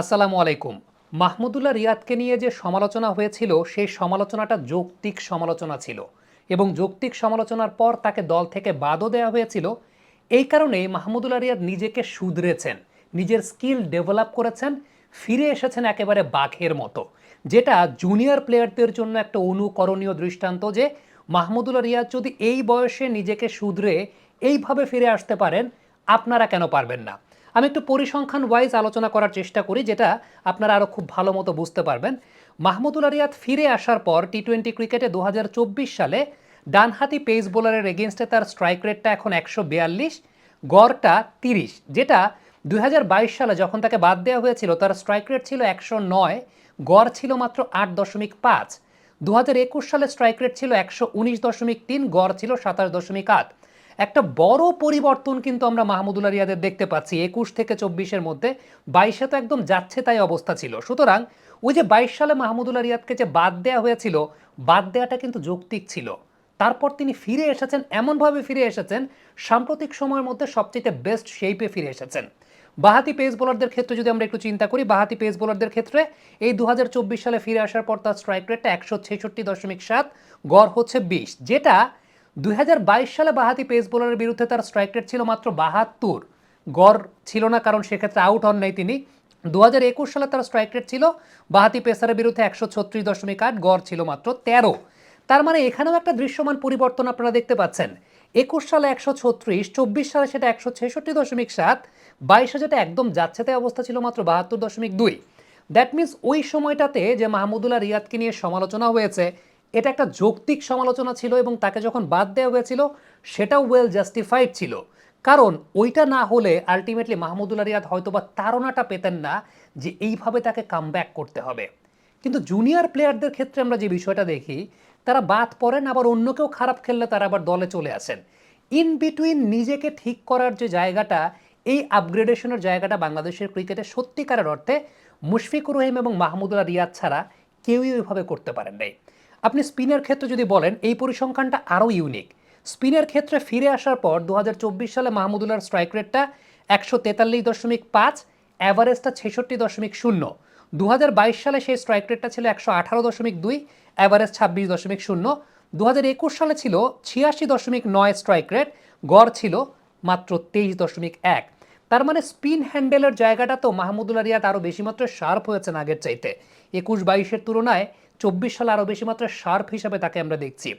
আসসালামু আলাইকুম। মাহমুদুল্লাহ রিয়াদকে নিয়ে যে সমালোচনা হয়েছিল সেই সমালোচনাটা যৌক্তিক সমালোচনা ছিল এবং যৌক্তিক সমালোচনার পর তাকে দল থেকে বাদও দেওয়া হয়েছিল। এই কারণেই মাহমুদুল্লাহ রিয়াদ নিজেকে শুধরেছেন, নিজের স্কিল ডেভেলপ করেছেন, ফিরে এসেছেন একেবারে বাঘের মতো, যেটা জুনিয়র প্লেয়ারদের জন্য একটা অনুকরণীয় দৃষ্টান্ত যে মাহমুদুল্লাহ রিয়াদ যদি এই বয়সে নিজেকে শুধরে এইভাবে ফিরে আসতে পারেন, আপনারা কেন পারবেন না? আমি একটু পরিসংখ্যান ওয়াইজ আলোচনা করার চেষ্টা করি, যেটা আপনারা আরও খুব ভালো মতো বুঝতে পারবেন। মাহমুদুল রিয়াদ ফিরে আসার পর টি টোয়েন্টি ক্রিকেটে দু হাজার চব্বিশ সালে ডানহাতি পেস বোলারের এগেনস্টে তার স্ট্রাইক রেটটা এখন একশো বিয়াল্লিশ, গড়টা তিরিশ, যেটা দু হাজার বাইশ সালে যখন তাকে বাদ দেওয়া হয়েছিল, তার স্ট্রাইক রেট ছিল একশো নয়, গড় ছিল মাত্র আট দশমিক পাঁচ। দু সালে স্ট্রাইক রেট ছিল একশো উনিশ দশমিক তিন, গড় ছিল সাতাশ দশমিক আট। একটা বড় পরিবর্তন কিন্তু আমরা মাহমুদুল্লাহ রিয়াদের দেখতে পাচ্ছি। একুশ থেকে চব্বিশের মধ্যে বাইশে তো একদম যাচ্ছে তাই অবস্থা ছিল। সুতরাং ওই যে বাইশ সালে মাহমুদুল্লাহ রিয়াদকে যে বাদ দেওয়া হয়েছিল, বাদ দেওয়াটা কিন্তু যৌক্তিক ছিল। তারপর তিনি ফিরে এসেছেন, এমনভাবে ফিরে এসেছেন, সাম্প্রতিক সময়ের মধ্যে সবচেয়ে বেস্ট শেপে ফিরে এসেছেন। বাহাতি পেস বোলারদের ক্ষেত্রে যদি আমরা একটু চিন্তা করি, বাহাতি পেস বোলারদের ক্ষেত্রে এই দু হাজার চব্বিশ সালে ফিরে আসার পর তার স্ট্রাইক রেটটা একশো ছেষট্টি দশমিক সাত, গড় হচ্ছে বিশ, যেটা দুই সালে বাহাতি পেস বোলারের বিরুদ্ধে তার স্ট্রাইক রেট ছিল মাত্র বাহাত্তর। গড় ছিল না, কারণ সেক্ষেত্রে আউট হন নাই তিনি। দুহাজার একুশ সালে তার স্ট্রাইক রেট ছিল বাহাতি পেসারের বিরুদ্ধে একশো ছত্রিশ দশমিক আট, গড় ছিল মাত্র তেরো। তার মানে এখানেও একটা দৃশ্যমান পরিবর্তন আপনারা দেখতে পাচ্ছেন। একুশ সালে একশো ছত্রিশ, চব্বিশ সালে সেটা একশো ছেষট্টি দশমিক সাত, বাইশে যেটা একদম যাচ্ছে তাই অবস্থা ছিল মাত্র বাহাত্তর দশমিক দুই। দ্যাট মিন্স ওই সময়টাতে যে মাহমুদুল্লাহ রিয়াদকে নিয়ে সমালোচনা হয়েছে এটা একটা যৌক্তিক সমালোচনা ছিল এবং তাকে যখন বাদ দেওয়া হয়েছিল, সেটাও ওয়েল জাস্টিফাইড ছিল। কারণ ওইটা না হলে আলটিমেটলি মাহমুদুল্লাহ রিয়াদ হয়তো বা তাড়নাটা পেতেন না যে এইভাবে তাকে কাম করতে হবে। কিন্তু জুনিয়র প্লেয়ারদের ক্ষেত্রে আমরা যে বিষয়টা দেখি, তারা বাদ পড়েন, আবার অন্য কেউ খারাপ খেললে তারা আবার দলে চলে আসেন। ইন বিটুইন নিজেকে ঠিক করার যে জায়গাটা, এই আপগ্রেডেশনের জায়গাটা বাংলাদেশের ক্রিকেটে সত্যিকারের অর্থে মুশফিকুর রহিম এবং মাহমুদুল্লাহ রিয়াদ ছাড়া কেউই ওইভাবে করতে পারেন নাই। আপনি স্পিনের ক্ষেত্রে যদি বলেন, এই পরিসংখ্যানটা আরও ইউনিক। স্পিনের ক্ষেত্রে ফিরে আসার পর দু হাজার চব্বিশ সালে মাহমুদুল্লাহর স্ট্রাইক রেটটা একশো তেতাল্লিশ দশমিক পাঁচ অ্যাভারেজটা ছেষট্টি দশমিক শূন্য। দু সালে সেই স্ট্রাইক রেটটা ছিল একশো আঠারো দশমিক দুই অ্যাভারেজ ছাব্বিশ দশমিক শূন্য। দু সালে ছিল ছিয়াশি দশমিক নয় স্ট্রাইক রেট, গড় ছিল মাত্র তেইশ দশমিক এক। তার মানে স্পিন হ্যান্ডেলের জায়গাটা তো মাহমুদুল্লাহ রিয়াদ আরও বেশি মাত্রায় শার্প হয়েছেন আগের চাইতে। একুশ বাইশের তুলনায় চব্বিশ সালে আরও বেশি মাত্রায় শার্প হিসাবে তাকে আমরা দেখছি।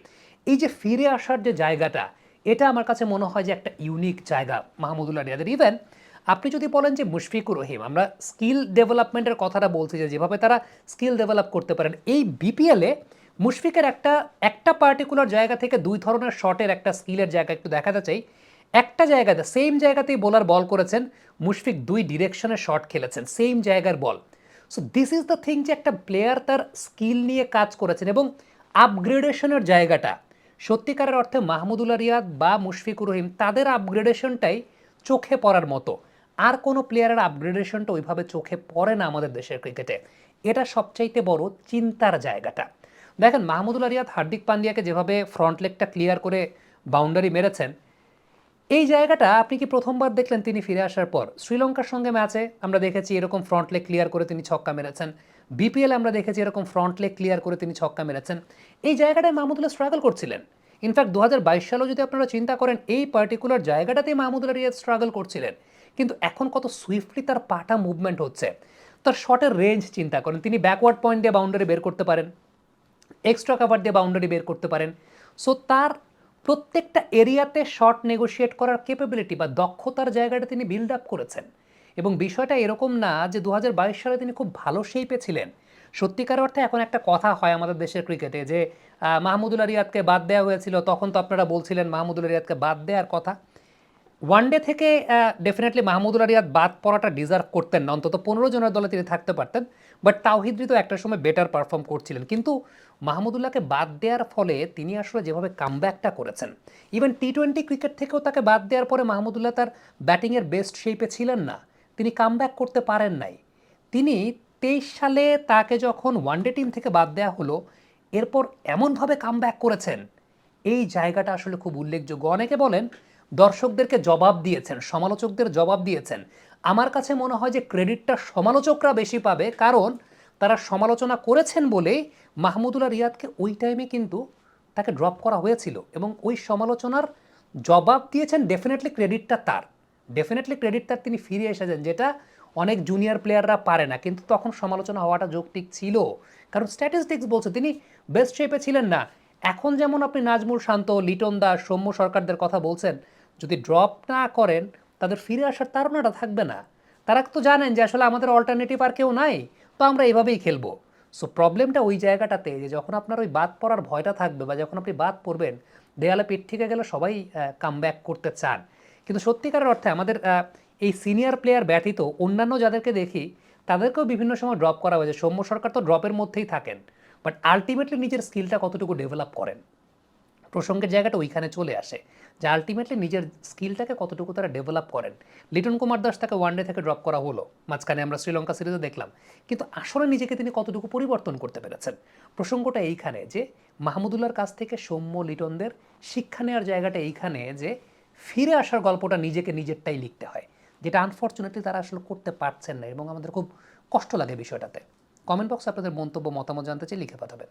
এই যে ফিরে আসার যে জায়গাটা, এটা আমার কাছে মনে হয় যে একটা ইউনিক জায়গা মাহমুদুল্লাহ রিয়াদের ইভেন আপনি যদি বলেন যে মুশফিকুর রহিম, আমরা স্কিল ডেভেলপমেন্টের কথাটা বলছি যে যেভাবে তারা স্কিল ডেভেলপ করতে পারেন, এই বিপিএলে মুশফিকের একটা একটা পার্টিকুলার জায়গা থেকে দুই ধরনের শটের একটা স্কিলের জায়গা একটু দেখাতে চাই। একটা জায়গাতে সেম জায়গাতেই বোলার বল করেছেন, মুশফিক দুই ডিরেকশনে শট খেলেছেন সেম জায়গার ball so this is the thing যে একটা প্লেয়ার তার স্কিল নিয়ে কাজ করেছেন এবং আপগ্রেডেশনের জায়গাটা। সত্যিকারের অর্থে মাহমুদুল্লাহ রিয়াদ বা মুশফিকুর রহিম তাদের আপগ্রেডেশনটাই চোখে পড়ার মতো। আর কোনো প্লেয়ারের আপগ্রেডেশনটা ওইভাবে চোখে পড়ে না আমাদের দেশের ক্রিকেটে এটা সবচাইতে বড় চিন্তার জায়গাটা। দেখেন মাহমুদুল্লাহ রিয়াদ হার্দিক পান্ডিয়াকে যেভাবে ফ্রন্ট লেগটা ক্লিয়ার করে বাউন্ডারি মেরেছেন এই জায়গাটা আপনি কি প্রথমবার দেখলেন তিনি ফিরে আসার পর? শ্রীলঙ্কার সঙ্গে ম্যাচে আমরা দেখেছি এরকম ফ্রন্ট লেগ ক্লিয়ার করে তিনি ছক্কা মেরেছেন। বিপিএল আমরা দেখেছি এরকম ফ্রন্ট লেগ ক্লিয়ার করে তিনি ছক্কা মেরেছেন। এই জায়গাটায় মাহমুদুল্লাহ স্ট্রাগল করছিলেন। ইনফ্যাক্ট দু হাজার বাইশ সালেও যদি আপনারা চিন্তা করেন, এই পার্টিকুলার জায়গাটাতেই মাহমুদুল্লাহ রিয়াদ স্ট্রাগল করছিলেন। কিন্তু এখন কত সুইফটলি তার পাটা মুভমেন্ট হচ্ছে। তার শটের রেঞ্জ চিন্তা করেন। তিনি ব্যাকওয়ার্ড পয়েন্ট দিয়ে বাউন্ডারি বের করতে পারেন। এক্সট্রা কাভার দিয়ে বাউন্ডারি বের করতে পারেন। সো তার প্রত্যেকটা এরিয়াতে শর্ট নেগোশিয়েট করার ক্যাপাবিলিটি বা দক্ষতার জায়গাটা তিনি বিল্ড আপ করেছেন। এবং বিষয়টা এরকম না যে দু হাজার বাইশ সালে তিনি খুব ভালো শেপে ছিলেন। সত্যিকার অর্থে এখন একটা কথা হয় আমাদের দেশের ক্রিকেটে যে মাহমুদুল রিয়াদকে বাদ দেওয়া হয়েছিল, তখন তো আপনারা বলছিলেন মাহমুদুল রিয়াদকে বাদ দেওয়ার কথা। ওয়ানডে থেকে ডেফিনেটলি মাহমুদুল্লাহ রিয়াদ বাদ পড়াটা ডিজার্ভ করতেন না। অন্তত পনেরো জনের দলে তিনি থাকতে পারতেন। বাট তাওহিদ্রি তো একটা সময় বেটার পারফর্ম করছিলেন। কিন্তু মাহমুদুল্লাহকে বাদ দেওয়ার ফলে তিনি আসলে যেভাবে কামব্যাকটা করেছেন ইভেন টি টোয়েন্টি ক্রিকেট থেকেও তাকে বাদ দেওয়ার পরে মাহমুদুল্লাহ তার ব্যাটিংয়ের বেস্ট শেপে ছিলেন না। তিনি কামব্যাক করতে পারেন নাই। তিনি তেইশ সালে তাকে যখন ওয়ানডে টিম থেকে বাদ দেওয়া হলো, এরপর এমনভাবে কামব্যাক করেছেন। এই জায়গাটা আসলে খুব উল্লেখযোগ্য। অনেকে বলেন দর্শকদেরকে জবাব দিয়েছেন, সমালোচকদের জবাব দিয়েছেন। আমার কাছে মনে হয় যে ক্রেডিটটা সমালোচকরা বেশি পাবে, কারণ তারা সমালোচনা করেছেন বলেই মাহমুদুল্লাহ রিয়াদকে ওই টাইমে কিন্তু তাকে ড্রপ করা হয়েছিল এবং ওই সমালোচনার জবাব দিয়েছেন ডেফিনেটলি ক্রেডিটটা তার। ডেফিনেটলি ক্রেডিট তার তিনি ফিরে এসেছেন, যেটা অনেক জুনিয়র প্লেয়াররা পারে না, কিন্তু তখন সমালোচনা হওয়াটা যৌক্তিক ছিল। কারণ স্ট্যাটিস্টিক্স বলছে, তিনি বেস্ট শেপে ছিলেন না। এখন যেমন আপনি নাজমুল শান্ত, লিটন দাস, সৌম্য সরকারদের কথা বলছেন, যদি ড্রপ না করেন, তাদের ফিরে আসার তাড়নাটা থাকবে না। তারা তো জানেন যে আসলে আমাদের অল্টারনেটিভ আর কেউ নাই, তো আমরা এভাবেই খেলব। সো প্রবলেমটা ওই জায়গাটাতে যে যখন আপনার ওই বাদ পড়ার ভয়টা থাকবে বা যখন আপনি বাদ পড়বেন, দেয়ালে পিঠ থেকে গেলে সবাই কাম করতে চান। কিন্তু সত্যিকারের অর্থে আমাদের এই সিনিয়র প্লেয়ার ব্যতীত অন্যান্য যাদেরকে দেখি, তাদেরকেও বিভিন্ন সময় ড্রপ করা হয়েছে। সৌম্য সরকার তো ড্রপের মধ্যেই থাকেন। বাট আলটিমেটলি নিজের স্কিলটা কতটুকু ডেভেলপ করেন? প্রসঙ্গের জায়গাটা ওইখানে চলে আসে, যে আলটিমেটলি নিজের স্কিলটাকে কতটুকু তারা ডেভেলপ করেন। লিটন কুমার দাস তাকে ওয়ানডে থেকে ড্রপ করা হলো, মাঝখানে আমরা শ্রীলঙ্কা সিরিজে দেখলাম। কিন্তু আসলে নিজেকে তিনি কতটুকু পরিবর্তন করতে পেরেছেন? প্রসঙ্গটা এইখানে, যে মাহমুদুল্লার কাছ থেকে সৌম্য লিটনদের শিক্ষা নেওয়ার জায়গাটা এইখানে, যে ফিরে আসার গল্পটা নিজেকে নিজেরটাই লিখতে হয়, যেটা আনফর্চুনেটলি তারা আসলে করতে পারছেন না এবং আমাদের খুব কষ্ট লাগে বিষয়টাতে। কমেন্ট বক্সে আপনাদের মন্তব্য মতামত জানতে চাই লিখে পাঠাবেন।